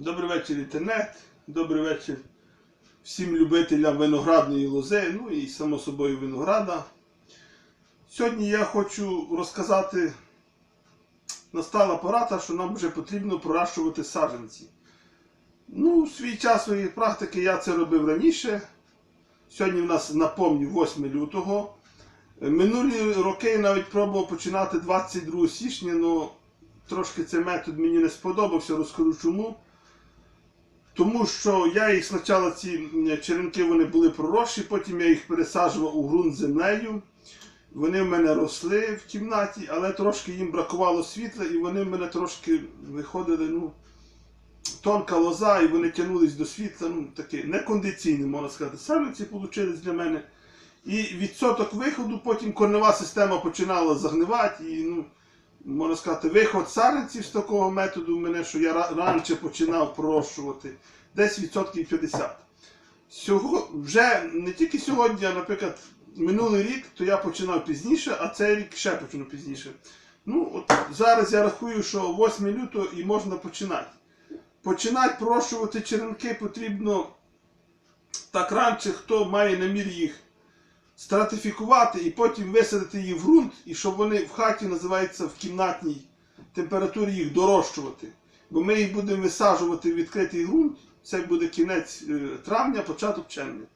Добрий вечір, інтернет. Добрий вечір всім любителям виноградної лози, ну і само собою винограда. Сьогодні я хочу розказати, настала пора, та, що нам вже потрібно проращувати саджанці. Ну, в свій час своєї практики я це робив раніше. Сьогодні в нас, напомню, 8 лютого. Минулі роки я навіть пробував починати 22 січня, але трошки цей метод мені не сподобався, розкажу чому. Тому що я їх спочатку ці черенки вони були проросші, потім я їх пересаджував у ґрунт землею. Вони в мене росли в кімнаті, але трошки їм бракувало світла, і вони в мене трошки виходили, ну, тонка лоза, і вони тягнулись до світла, ну, такі некондиційні, можна сказати. Саме ці вийшли для мене. І відсоток виходу, потім корнева система починала загнивати, і, ну, можна сказати, виход саранців з такого методу мене, що я раніше починав пророщувати, десь відсотків 50. Сього, вже не тільки сьогодні, а, наприклад, минулий рік, то я починав пізніше, а цей рік ще почну пізніше. Ну, от зараз я рахую, що 8 лютого і можна починати. Починати пророщувати черенки потрібно так раніше, хто має намір їх стратифікувати і потім висадити їх в ґрунт, і щоб вони в хаті називається в кімнатній температурі їх дорощувати. Бо ми їх будемо висаджувати в відкритий ґрунт, це буде кінець е, травня, початок червня.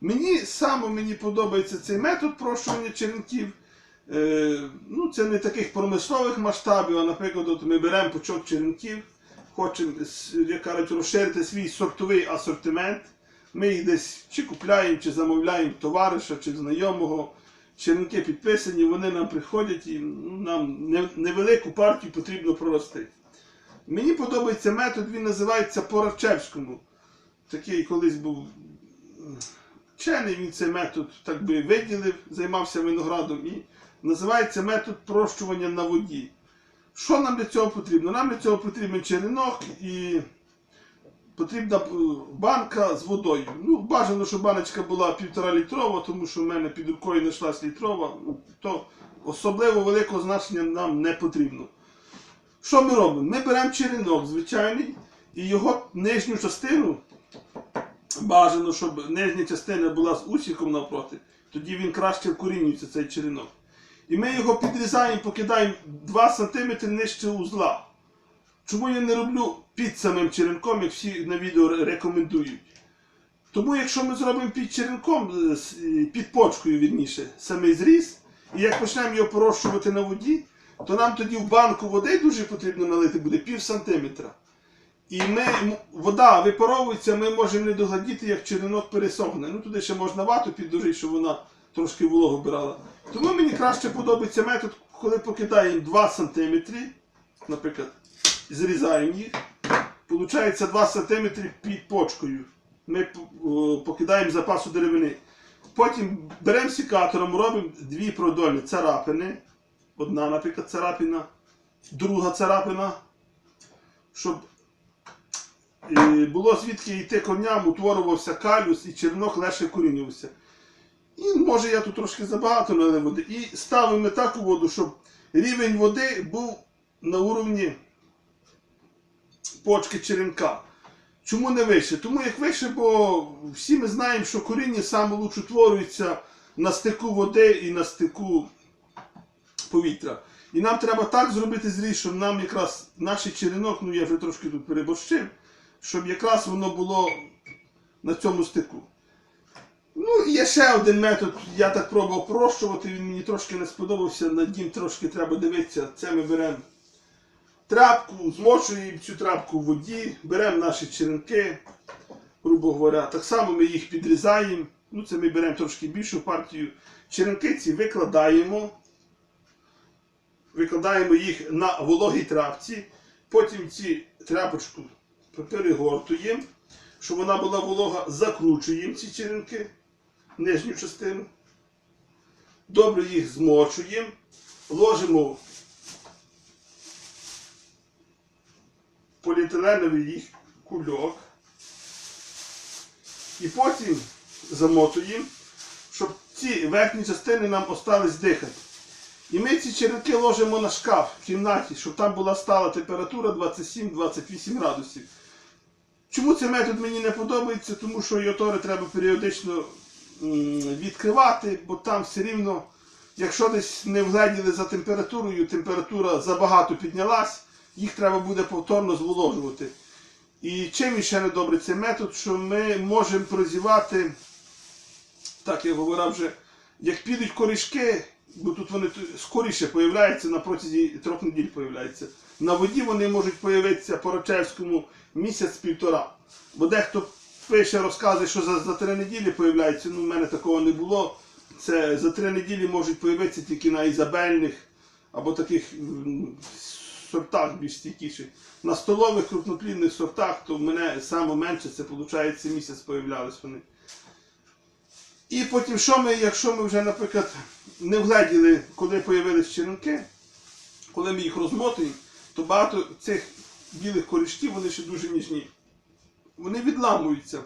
Мені саме мені подобається цей метод прощування черенків. Е, ну, це не таких промислових масштабів, а наприклад, от ми беремо пучок черенків, хочемо, як кажуть, розширити свій сортовий асортимент. Ми їх десь чи купляємо, чи замовляємо товариша, чи знайомого. Черенки підписані, вони нам приходять і ну, нам невелику партію потрібно прорости. Мені подобається метод, він називається по Равчевському. Такий колись був вчений, він цей метод так би виділив, займався виноградом і називається метод прощування на воді. Що нам для цього потрібно? Нам для цього потрібен черенок і потрібна е, банка з водою. Ну, бажано, щоб баночка була півтора літрова, тому що в мене під рукою знайшлась літрова, ну, то особливо великого значення нам не потрібно. Що ми робимо? Ми беремо черенок звичайний і його нижню частину бажано, щоб нижня частина була з усіком навпроти, тоді він краще вкорінюється цей черенок. І ми його підрізаємо, покидаємо 2 см нижче узла. Чому я не роблю під самим черенком, як всі на відео рекомендують? Тому якщо ми зробимо під черенком, е, е, під почкою вірніше, самий зріз, і як почнемо його порощувати на воді, то нам тоді в банку води дуже потрібно налити буде пів сантиметра. І ми, вода випаровується, ми можемо не доглядіти, як черенок пересохне. Ну туди ще можна вату підложити, щоб вона трошки вологу брала. Тому мені краще подобається метод, коли покидаємо 2 см, наприклад, зрізаємо їх. Получається 2 см під почкою. Ми покидаємо запасу деревини. Потім беремо сікатором, робимо дві продольні царапини. Одна, наприклад, царапина, друга царапина, щоб е, було звідки йти корням, утворювався калюс і чернок легше корінювався. І може я тут трошки забагато налив води. І ставимо таку воду, щоб рівень води був на уровні почки черенка. Чому не вище? Тому як вище, бо всі ми знаємо, що коріння саме лучше утворюється на стику води і на стику повітря. І нам треба так зробити зріз, щоб нам якраз наш черенок, ну я вже трошки тут переборщив, щоб якраз воно було на цьому стику. Ну, є ще один метод, я так пробував прощувати, він мені трошки не сподобався, над ним трошки треба дивитися. Це ми беремо тряпку, змочуємо цю тряпку в воді, беремо наші черенки, грубо говоря. Так само ми їх підрізаємо. Ну, це ми беремо трошки більшу партію. Черенки ці викладаємо. Викладаємо їх на вологій трапці. Потім ці тряпочку перегортуємо, щоб вона була волога, закручуємо ці черенки, нижню частину. Добре їх змочуємо, ложимо поліетиленовий їх кульок. І потім замотуємо, щоб ці верхні частини нам остались дихати. І ми ці черенки ложимо на шкаф в кімнаті, щоб там була стала температура 27-28 градусів. Чому цей метод мені не подобається? Тому що йотори треба періодично відкривати, бо там все рівно, якщо десь не вгледіли за температурою, температура забагато піднялась, їх треба буде повторно зволожувати. І чим ще не добрий цей метод, що ми можемо прозівати, так я говорив вже, як підуть корішки, бо тут вони скоріше появляються на протязі трьох неділь появляються. На воді вони можуть появитися по Рачевському місяць-півтора. Бо дехто пише, розказує, що за, за три неділі появляються. Ну, в мене такого не було. Це за три неділі можуть появитися тільки на ізабельних або таких сортах більш стійкіших. На столових крупноплідних сортах, то в мене саме менше, це виходить місяць появлялись вони. І потім, що ми, якщо ми вже, наприклад, не вгледіли, коли появились черенки, коли ми їх розмотуємо, то багато цих білих корішків, вони ще дуже ніжні. Вони відламуються.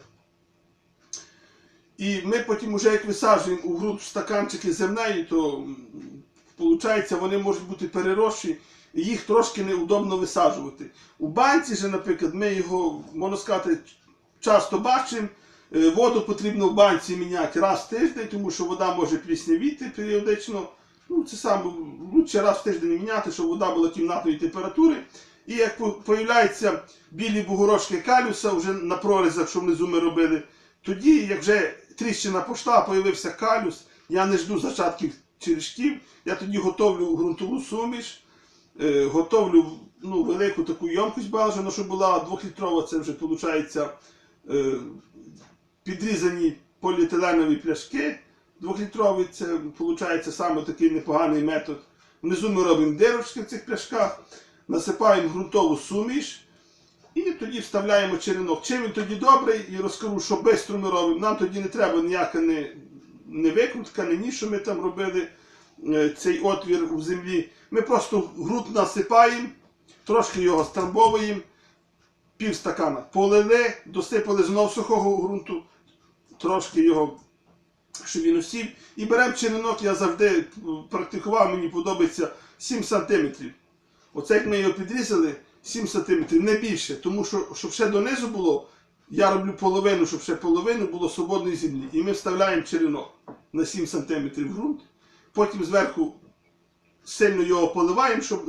І ми потім, уже як висаджуємо у ґрунт стаканчики з землею, то виходить, вони можуть бути переросші, їх трошки неудобно висаджувати. У банці же, наприклад, ми його, можна сказати, часто бачимо. Е, Воду потрібно в банці міняти раз в тиждень, тому що вода може пліснявіти періодично. Ну, це саме лучше раз в тиждень міняти, щоб вода була кімнатної температури. І як по- появляються білі бугорошки калюса вже на прорізах, що внизу ми робили, тоді, як вже тріщина пошла, появився калюс, я не жду зачатків черешків, я тоді готовлю ґрунтову суміш, готовлю ну, велику таку ємкость бажано, щоб була двохлітрова, це вже виходить е, підрізані поліетиленові пляшки двохлітрові, це виходить саме такий непоганий метод. Внизу ми робимо дирочки в цих пляшках, насипаємо ґрунтову суміш і тоді вставляємо черенок. Чим він тоді добрий, і розкажу, що швидко ми робимо. Нам тоді не треба ніяка не, не викрутка, не ні, що ми там робили е, цей отвір у землі. Ми просто ґрунт насипаємо, трошки його страмбовуємо, пів стакана полили, досипали знов сухого ґрунту, трошки його, щоб він усів. І беремо черенок, я завжди практикував, мені подобається 7 см. Оце як ми його підрізали, 7 см, не більше, тому що щоб ще донизу було, я роблю половину, щоб ще половину було свободної землі. І ми вставляємо черенок на 7 см в ґрунт, потім зверху сильно його поливаємо, щоб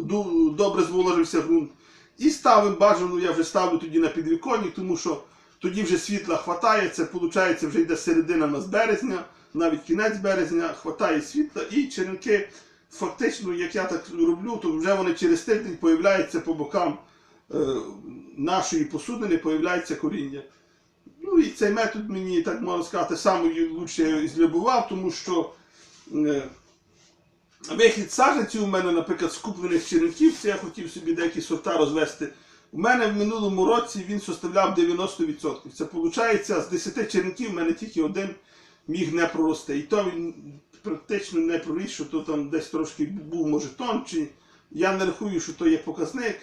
добре зволожився ґрунт. І ставимо бажано, я вже ставлю тоді на підвіконник, тому що тоді вже світла хватає, це виходить вже йде середина нас березня, навіть кінець березня, хватає світла і черенки, фактично, як я так роблю, то вже вони через тиждень появляються по бокам е, нашої посудини, появляється коріння. Ну і цей метод мені, так можна сказати, самий лучше злюбував, тому що е, Вихід саджанців у мене, наприклад, з куплених черенків, це я хотів собі деякі сорта розвести. У мене в минулому році він составляв 90%. Це виходить, з 10 черенків в мене тільки один міг не прорости. І то він практично не проріс, що то там десь трошки був, може, тончий. Я не рахую, що то є показник.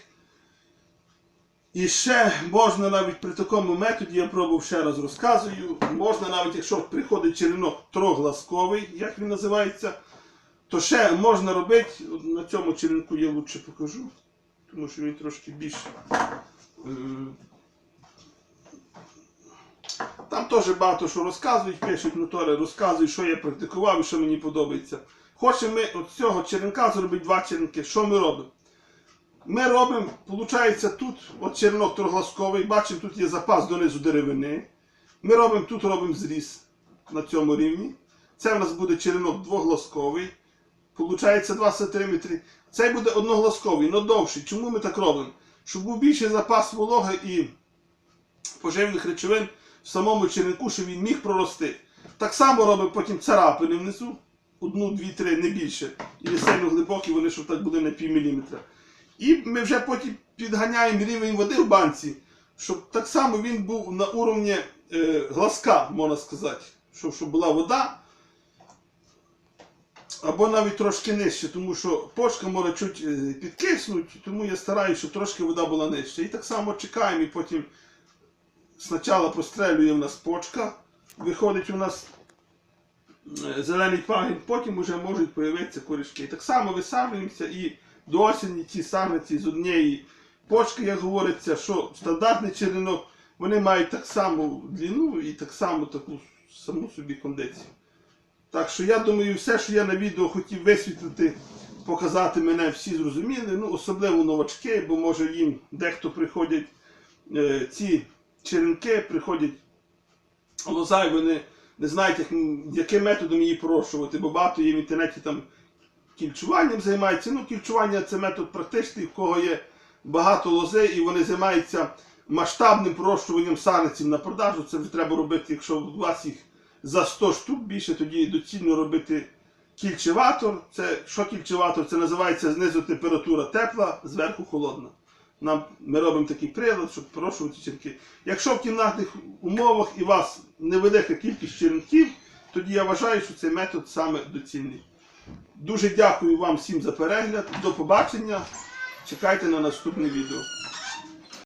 І ще можна навіть при такому методі, я пробував ще раз розказую, можна навіть, якщо приходить черенок трогласковий, як він називається, то ще можна робити, на цьому черенку я лучше покажу, тому що він трошки більше. Там теж багато що розказують, пишуть мотори, розказують, що я практикував і що мені подобається. Хочемо ми от цього черенка зробити два черенки. Що ми робимо? Ми робимо, виходить, тут от черенок трогласковий, бачимо, тут є запас донизу деревини. Ми робимо тут робимо зріз на цьому рівні. Це в нас буде черенок двогласковий. Получається 2 см. Цей буде одногласковий, але довший. Чому ми так робимо? Щоб був більший запас вологи і поживних речовин в самому черенку, щоб він міг прорости. Так само робимо потім царапини внизу. Одну, дві, три, не більше. І не сильно глибокі, вони щоб так були на пів міліметра. І ми вже потім підганяємо рівень води в банці, щоб так само він був на уровні е, глазка, можна сказати. Щоб, щоб була вода, або навіть трошки нижче, тому що почка може чуть е, підкиснути, тому я стараюся, щоб трошки вода була нижче. І так само чекаємо, і потім спочатку прострелює в нас почка, виходить у нас е, зелений пагін, потім вже можуть з'явитися корішки. І так само висаджуємося і до осені ті саженці з однієї почки, як говориться, що стандартний черенок вони мають так само длину і так само таку саму собі кондицію. Так що я думаю, все, що я на відео хотів висвітлити, показати мене всі зрозуміли, ну, особливо новачки, бо може їм дехто приходять е, ці черенки, приходять лоза, і вони не знають, як, яким методом її порощувати, бо багато є в інтернеті там кільчуванням займаються. Ну, кільчування це метод практичний, в кого є багато лози, і вони займаються масштабним пророщуванням саниців на продажу. Це вже треба робити, якщо у вас їх за 100 штук більше, тоді доцільно робити кільчеватор. Це що кільчеватор? Це називається знизу температура тепла, зверху холодна. Нам ми робимо такий прилад, щоб пророщувати черенки. Якщо в кімнатних умовах і у вас невелика кількість черенків, тоді я вважаю, що цей метод саме доцільний. Дуже дякую вам всім за перегляд. До побачення. Чекайте на наступне відео.